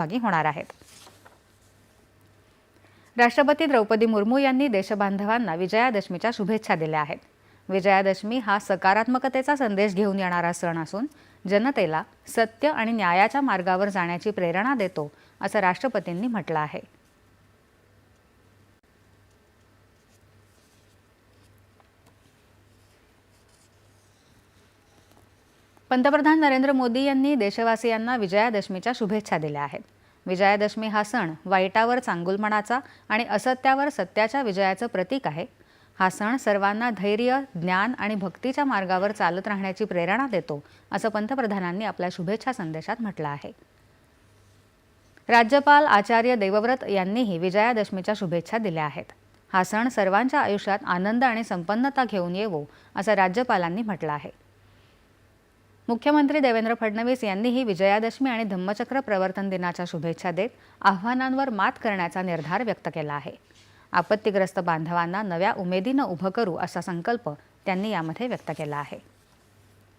सहभागी होणार आहेत. राष्ट्रपती द्रौपदी मुर्मू यांनी देशबांधवांना विजयादशमीच्या शुभेच्छा दिल्या आहेत. विजयादशमी हा सकारात्मकतेचा संदेश घेऊन येणारा सण असून जनतेला सत्य आणि न्यायाच्या मार्गावर जाण्याची प्रेरणा देतो असं राष्ट्रपतींनी म्हटलं आहे. पंतप्रधान नरेंद्र मोदी यांनी देशवासियांना विजयादशमीच्या शुभेच्छा दिल्या आहेत. विजयादशमी हा सण वाईटावर चांगुलपणाचा आणि असत्यावर सत्याच्या विजयाचं प्रतीक आहे. हा सण सर्वांना धैर्य ज्ञान आणि भक्तीच्या मार्गावर चालत राहण्याची प्रेरणा देतो असं पंतप्रधानांनी आपल्या शुभेच्छा संदेशात म्हटलं आहे. राज्यपाल आचार्य देवव्रत यांनीही विजयादशमीच्या शुभेच्छा दिल्या आहेत. हा सण सर्वांच्या आयुष्यात आनंद आणि संपन्नता घेऊन येवो असं राज्यपालांनी म्हटलं आहे. मुख्यमंत्री देवेंद्र फडणवीस यांनीही विजयादशमी आणि धम्मचक्र प्रवर्तन दिनाच्या शुभेच्छा देत आव्हानांवर मात करण्याचा निर्धार व्यक्त केला आहे. आपत्तीग्रस्त बांधवांना नव्या उमेदीनं उभं करू असा संकल्प त्यांनी यामध्ये व्यक्त केला आहे.